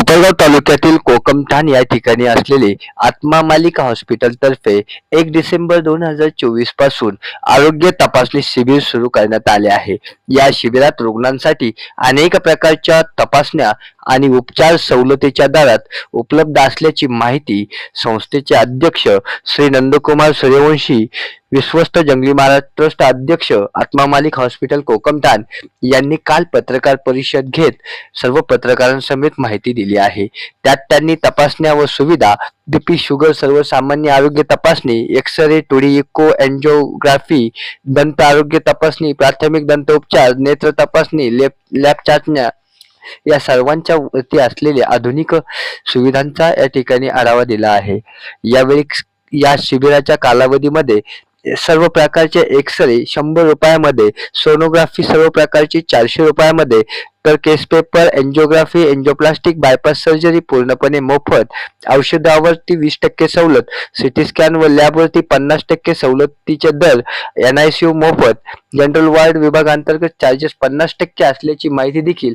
कोपरगाव तालुक्यातील कोकमठाण या ठिकाणी असलेले आत्मा मालिका हॉस्पिटल तर्फे एक डिसेंबर दोन हजार चोवीसपासून आरोग्य तपासणी शिबिर सुरू करण्यात आले आहे. या शिबिरात रुग्णांसाठी अनेक प्रकारच्या तपासण्या आणि उपचार सवलतीच्या दरात उपलब्ध असल्याची माहिती संस्थेचे अध्यक्ष श्री नंदकुमार सूर्यवंशी विश्वस्त जंगली महाराज ट्रस्ट अध्यक्ष आत्मा मालिक हॉस्पिटल कोकमठाण यांनी काल पत्रकार परिषद घेत सर्व पत्रकारांसमेत माहिती दिली आहे. त्यात त्यांनी तपासण्या व सुविधा बीपी शुगर सर्वसामान्य आरोग्य तपासणी X ray two D echo angiography दंत आरोग्य तपासणी प्राथमिक दंत उपचार नेत्र तपासणी लॅब लॅब चाचण्या या सर्वांच्या वरती असलेल्या आधुनिक सुविधांचा या ठिकाणी आढावा दिला आहे. यावेळी या शिबिराच्या कालावधीमध्ये सर्व प्रकारचे एक्स रे शंभर रुपयामध्ये सोनोग्राफी सर्व प्रकारची चारशे रुपयामध्ये तर case paper angiography angioplastic bypass surgery पूर्णपणे मोफत. औषधावरती वीस टक्के सवलत. सिटी स्कॅन व लॅबवरती पन्नास टक्के सवलतीचे दर. एन आय सी यू मोफत. जनरल वार्ड विभागांतर्गत चार्जेस पन्नास टक्के असल्याची माहिती देखील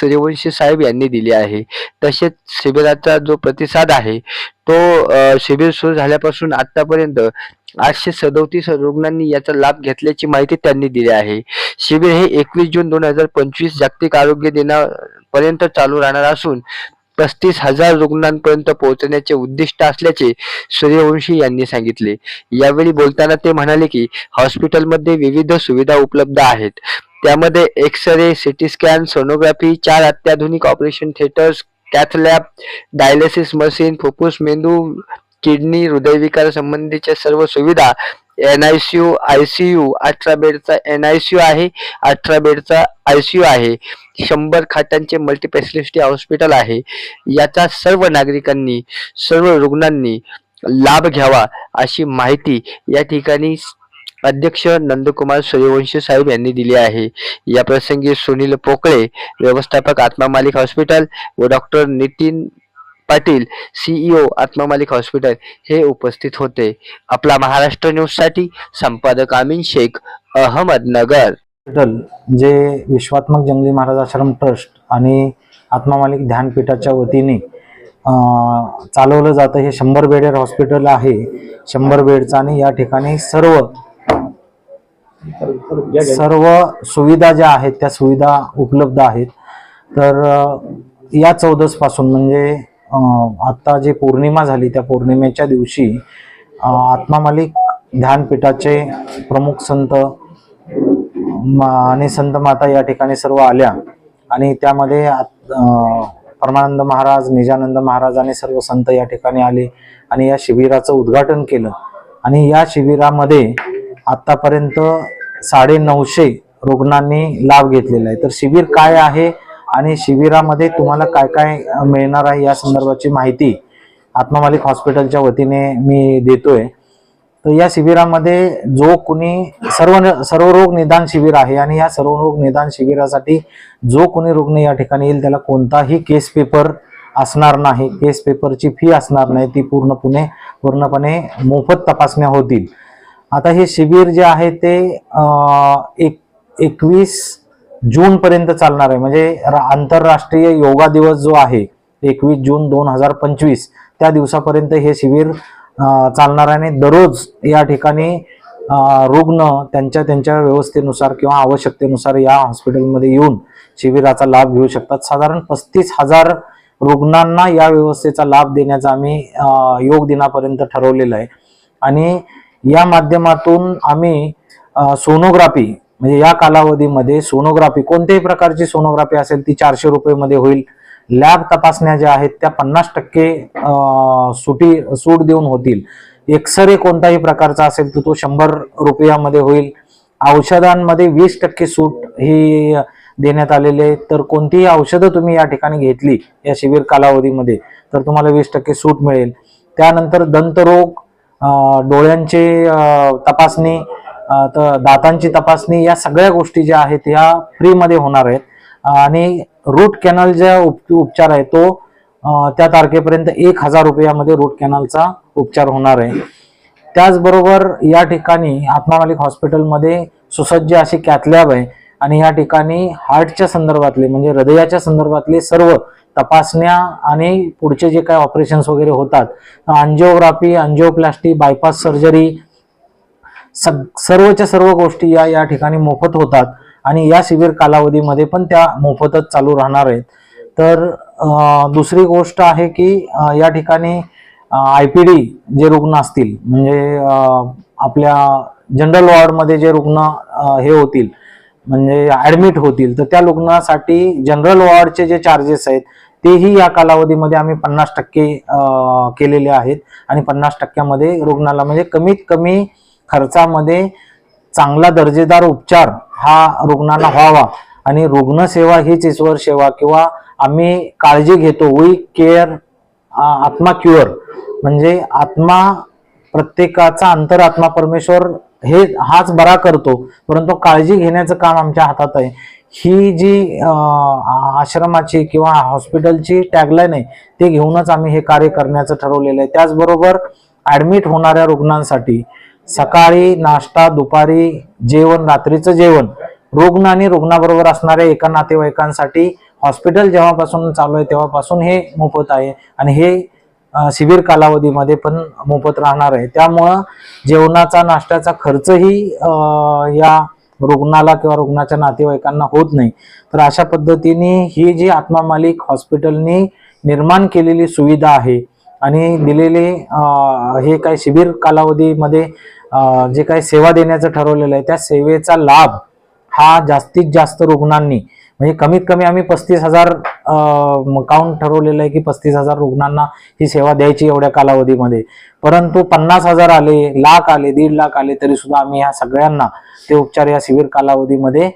सूर्यवंशी साहेब यांनी दिली आहे. तसेच शिबिराचा जो प्रतिसाद आहे तो शिबिर सुरू झाल्यापासून आतापर्यंत आठशे सदोतीस रुग्णांनी याचा लाभ घेतल्याची माहिती त्यांनी दिली आहे. शिबिर हे एकवीस जून दोन हजार पंचवीस जागतिक आरोग्य दिनापर्यंत चालू राहणार असून पस्तीस हजार रुग्णांपर्यंत पोहोचण्याचे उद्दिष्ट असल्याचे सूर्यवंशी यांनी सांगितले. यावेळी बोलताना ते म्हणाले की हॉस्पिटलमध्ये विविध सुविधा उपलब्ध आहेत. त्यामध्ये X ray CT scan sonography चार अत्याधुनिक operation theatres cath lab dialysis machine फुफ्फुस मेंदू किडनी हृदयविकार संबंधीच्या सर्व सुविधा N I C U I C U अठरा बेडचा एन आय सी यू आहे अठरा बेडचा आय सी यू आहे शंभर खाटांचे मल्टीस्पेशालिटी हॉस्पिटल आहे. याचा सर्व नागरिकांनी सर्व रुग्णांनी लाभ घ्यावा अशी माहिती या ठिकाणी अध्यक्ष नंदकुमार सूर्यवंशी साहेब यांनी दिली आहे. या प्रसंगी सुनील पोकळे व्यवस्थापक आत्मा मालिक हॉस्पिटल व doctor Nitin Patil CEO Atmamalik hospital हे उपस्थित होते. आपला महाराष्ट्र न्यूजसाठी संपादक अमीन शेख अहमदनगर. हॉस्पिटल जे विश्वात्मक जंगली महाराज आश्रम ट्रस्ट आणि आत्मामालिक ध्यानपीठाच्या वतीने चालवलं जातं हे शंभर बेडेड हॉस्पिटल आहे. शंभर बेडचं आणि या ठिकाणी सर्व सर्व सुविधा ज्या आहेत त्या सुविधा उपलब्ध आहेत. तर या चौदसपासून म्हणजे आत्ता जी पौर्णिमा झाली त्या पौर्णिमेच्या दिवशी आत्मा मालिक ध्यानपीठाचे प्रमुख संत आणि संत माता या ठिकाणी सर्व आल्या. आणि त्यामध्ये परमानंद महाराज निजानंद महाराज आणि सर्व संत या ठिकाणी आले आणि या शिबिराचं उद्घाटन केलं. आणि या शिबिरामध्ये आतापर्यंत साडे नऊशे रुग्णांनी लाभ घेतलेला आहे. तर शिबिर काय आहे? आणि शिबिरामध्ये तुम्हाला काय काय मिळणार आहे या संदर्भाची माहिती आत्मामालिक हॉस्पिटलच्या वतीने मी देतोय. तर या शिबिरामध्ये जो कुणी सर्व सर्व रोग निदान शिबिर आहे आणि या सर्व रोग निदान शिबिरासाठी जो कोणी रुग्ण या ठिकाणी येईल त्याला कोणताही केस पेपर असणार नाही केस पेपरची फी असणार नाही ती पूर्णपणे पूर्णपणे मोफत तपासण्या होतील. आता हे शिबिर जे आहे ते एक एकवीस जून पर्यंत चालणार आहे. म्हणजे रा- आंतरराष्ट्रीय योगा दिवस जो आहे एकवीस जून दोन हजार पंचवीस त्या दिवसापर्यंत हे शिबिर चालणार आहे आणि दररोज या ठिकाणी रुग्ण त्यांच्या त्यांच्या व्यवस्थेनुसार किंवा आवश्यकतेनुसार या हॉस्पिटलमध्ये येऊन शिबिराचा लाभ घेऊ शकतात. साधारण पस्तीस हजार रुग्णांना या व्यवस्थेचा लाभ देण्याचा आम्ही योग दिनापर्यंत ठरवलेलं आहे. आणि या माध्यमातून आम्ही सोनोग्राफी म्हणजे या कालावधीमध्ये सोनोग्राफी कोणत्याही प्रकारची सोनोग्राफी असेल ती चारशे रुपयेमध्ये होईल. लॅब तपासण्या ज्या आहेत त्या पन्नास टक्के सुटी सूट देऊन होतील. एक्सरे कोणताही प्रकारचा असेल तर तो शंभर रुपयामध्ये होईल. औषधांमध्ये वीस टक्के सूट ही देण्यात आलेली आहे. तर कोणतीही औषधं तुम्ही या ठिकाणी घेतली या शिबिर कालावधीमध्ये तर तुम्हाला वीस टक्के सूट मिळेल. त्यानंतर दंतरोग डोळ्यांचे तपासणी तर दातांची तपासणी या सगळ्या गोष्टी ज्या आहेत ह्या फ्रीमध्ये होणार आहेत. आणि रूट कॅनल ज्या उप उपचार आहे तो त्या तारखेपर्यंत एक हजार रुपयामध्ये रूट कॅनलचा उपचार होणार आहे. त्याचबरोबर या ठिकाणी आत्मा मालिक हॉस्पिटलमध्ये सुसज्ज अशी कॅथलॅब आहे आणि या ठिकाणी हार्टच्या संदर्भातले म्हणजे हृदयाच्या संदर्भातले सर्व तपासण्या आणि पुढचे जे काही ऑपरेशन्स वगैरे होतात अंजिओग्राफी अंजिओप्लास्टी बायपास सर्जरी सग सर्वच्या सर्व गोष्टी या या ठिकाणी मोफत होतात. आणि या शिबिर कालावधीमध्ये पण त्या मोफतच चालू राहणार आहेत. तर दुसरी गोष्ट आहे की या ठिकाणी आय पी डी जे रुग्ण असतील म्हणजे आपल्या जनरल वॉर्डमध्ये जे रुग्ण हे होतील म्हणजे ॲडमिट होतील तर त्या रुग्णासाठी जनरल वॉर्डचे जे चार्जेस आहेत तेही या कालावधीमध्ये आम्ही पन्नास टक्के केलेले आहेत. आणि पन्नास टक्क्यामध्ये रुग्णाला म्हणजे कमीत कमी खर्चामध्ये चांगला दर्जेदार उपचार हा रुग्णाला व्हावा. आणि रुग्णसेवा हीच ईश्वर सेवा किंवा आम्ही काळजी घेतो. वी केअर आत्मा क्युअर म्हणजे आत्मा प्रत्येकाचा अंतरात्मा परमेश्वर हे हाच बरा करतो. परंतु काळजी घेण्याचं काम आमच्या हातात आहे. ही जी आश्रमाची किंवा हॉस्पिटलची टॅगलाईन आहे ते घेऊनच आम्ही हे कार्य करण्याचं ठरवलेलं आहे. त्याचबरोबर ऍडमिट होणाऱ्या रुग्णांसाठी सकाळी नाश्ता दुपारी जेवण रात्रीचं जेवण. रुग्ण आणि रुग्णाबरोबर असणाऱ्या एका नातेवाईकांसाठी हॉस्पिटल जेव्हापासून चालू आहे तेव्हापासून हे मोफत आहे आणि हे शिबिर कालावधीमध्ये पण मोफत राहणार आहे. त्यामुळं जेवणाचा नाश्त्याचा खर्चही या रुग्णाला किंवा रुग्णाच्या नातेवाईकांना होत नाही. तर अशा पद्धतीने ही जी आत्मा मालिक हॉस्पिटलनी निर्माण केलेली सुविधा आहे आणि दिलेले हे काय शिबिर कालावधीमध्ये जे काही सेवा देण्याचं ठरवलेलं आहे त्या सेवेचा लाभ हा जास्तीत जास्त रुग्णांनी म्हणजे कमीत कमी आम्ही पस्तीस हजार काउंट ठरवलेलं आहे की पस्तीस हजार रुग्णांना ही सेवा द्यायची एवढ्या कालावधीमध्ये. परंतु पन्नास हजार आले लाख आले दीड लाख आले तरी सुद्धा आम्ही ह्या सगळ्यांना ते उपचार या शिबिर कालावधीमध्ये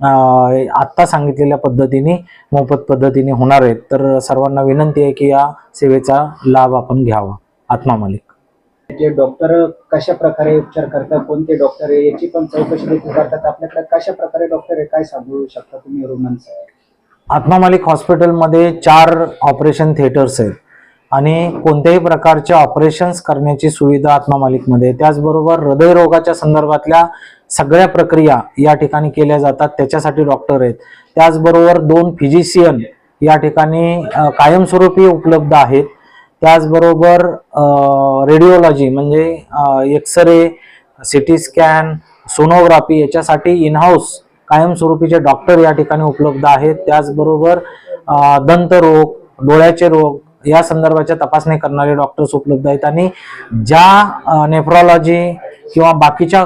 आत्ता सांगितलेल्या पद्धतीने मोफत पद्धतीने होणार आहेत. तर सर्वांना विनंती आहे की या सेवेचा लाभ आपण घ्यावा. आत्मा मालिक. जे डॉक्टर कशा प्रकारे उपचार करतात कोणते डॉक्टर आहे याची पण चौकशी देखील करतात. आपल्याकडे कशा प्रकारे डॉक्टर आहे काय सांगू शकता तुम्ही रुग्णांचं? आत्मा मालिक हॉस्पिटलमध्ये चार ऑपरेशन थिएटर्स आहेत. आणि कोणत्याही प्रकारचे ऑपरेशन्स करण्याची सुविधा आत्मा मालिकमध्ये. त्याचबरोबर हृदयरोगाच्या संदर्भातल्या सगळ्या प्रक्रिया या ठिकाणी केल्या जातात त्याच्यासाठी डॉक्टर आहेत. त्याचबरोबर दोन फिजिशियन या ठिकाणी कायमस्वरूपी उपलब्ध आहेत. त्याचबरोबर रेडिओलॉजी म्हणजे X ray T scan sonography याच्यासाठी इनहाऊस कायमस्वरूपीचे डॉक्टर या ठिकाणी उपलब्ध आहेत. त्याचबरोबर दंतरोग डोळ्याचे रोग या संदर्भाच्या तपासणी करणारे डॉक्टर्स उपलब्ध आहेत. आणि ज्या नेफ्रॉलॉजी किंवा बाकीच्या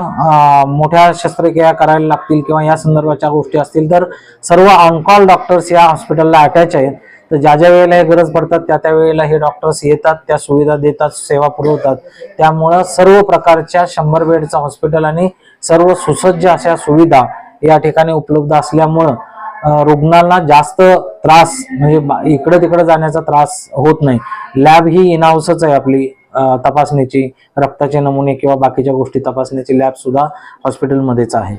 मोठ्या शस्त्रक्रिया करायला लागतील किंवा या संदर्भाच्या गोष्टी असतील तर सर्व ऑनकॉल डॉक्टर्स या हॉस्पिटलला अटॅच आहेत. तर ज्या ज्या वेळेला हे गरज पडतात त्या त्या वेळेला हे डॉक्टर्स येतात त्या सुविधा देतात सेवा पुरवतात. त्यामुळं सर्व प्रकारच्या शंभर बेडचं हॉस्पिटल आणि सर्व सुसज्ज अशा सुविधा या ठिकाणी उपलब्ध असल्यामुळं रुग्णांना जास्त त्रास म्हणजे इकडं तिकडं जाण्याचा त्रास होत नाही. लॅब ही इनहाऊसच आहे आपली तपासणीची रक्ताचे नमुने किंवा बाकीच्या गोष्टी तपासण्याची लॅब सुद्धा हॉस्पिटलमध्येच आहे.